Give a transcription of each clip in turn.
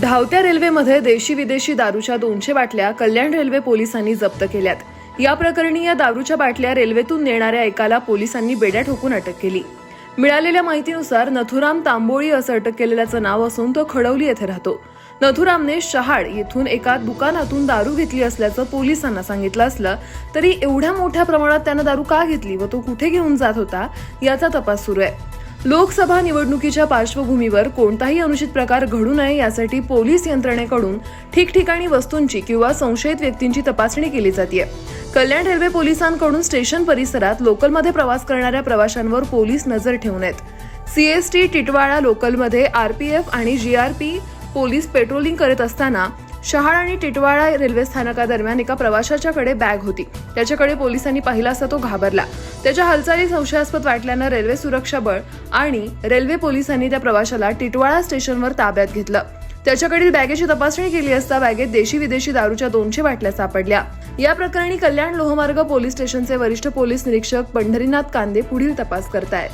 धावत्या रेल्वेमध्ये देशी विदेशी दारूच्या दोनशे बाटल्या कल्याण रेल्वे पोलिसांनी जप्त केल्यात. या प्रकरणी या दारूच्या बाटल्या रेल्वेतून नेणाऱ्या एकाला पोलिसांनी बेड्या ठोकून अटक केली. मिळालेल्या माहितीनुसार नथुराम तांबोळी असं अटक केलेल्याचं नाव असून तो खडवली येथे राहतो. नथुरामने शहाड येथून एका दुकानातून दारू घेतली असल्याचं पोलिसांना सांगितलं असलं तरी एवढ्या मोठ्या प्रमाणात त्यानं दारू का घेतली व तो कुठे घेऊन जात होता याचा तपास सुरू आहे. लोकसभा निवडणुकीच्या पार्श्वभूमीवर कोणताही अनुचित प्रकार घडू नये यासाठी पोलीस यंत्रणेकडून ठिकठिकाणी वस्तूंची किंवा संशयित व्यक्तींची तपासणी केली जाते कल्याण रेल्वे पोलिसांकडून स्टेशन परिसरात लोकलमध्ये प्रवास करणाऱ्या प्रवाशांवर पोलीस नजर ठेवून आहेत. सीएसटी टिटवाळा लोकलमध्ये आरपीएफ आणि जीआरपी पोलीस पेट्रोलिंग करत असताना शहाळ आणि टिटवाळा रेल्वे स्थानकादरम्यान एका प्रवाशाच्याकडे बॅग होती. त्याच्याकडे पोलिसांनी पाहिला असता तो घाबरला. त्याच्या हालचाली संशयास्पद वाटल्यानं रेल्वे सुरक्षा बळ आणि रेल्वे पोलिसांनी त्या प्रवाशाला टिटवाळा स्टेशनवर ताब्यात घेतलं. त्याच्याकडील बॅगेची तपासणी केली असता बॅगेत देशी विदेशी दारूच्या दोनशे बाटल्या सापडल्या. या प्रकरणी कल्याण लोहमार्ग पोलीस स्टेशनचे वरिष्ठ पोलीस निरीक्षक पंढरीनाथ कांदे पुढील तपास करतायत.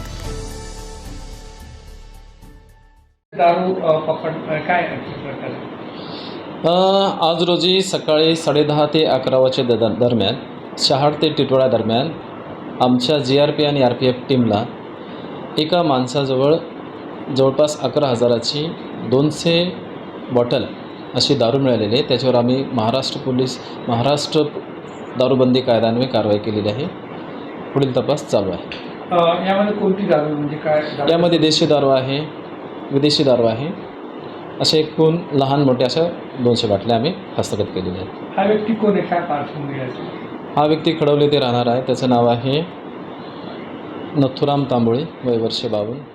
दारू पकड काय आज रोजी सकाळी साडेदहा ते अकरा वाजच्या द दरम्यान शहाड ते टिटवाळा दरम्यान आमच्या जी आर पी आणि आर पी एफ टीमला एका माणसाजवळ जवळपास अकरा हजाराची दोनशे बॉटल अशी दारू मिळालेली आहे. त्याच्यावर आम्ही महाराष्ट्र पोलीस महाराष्ट्र दारूबंदी कायद्यान्वये कारवाई केलेली आहे. पुढील तपास चालू आहे. यामध्ये कोणती दारू म्हणजे काय? यामध्ये देशी दारू आहे विदेशी दारू आहे. असे एकूण लहान मोठे अशा दोनशे बाटल्या आम्ही हस्तगत केलेल्या आहेत. हा व्यक्ती कोण आहे? काय पार्श्वभूमी आहे? हा व्यक्ती खडवले ते राहणार आहे. त्याचं नाव आहे नथुराम तांबोळी वय वर्ष बावन्न.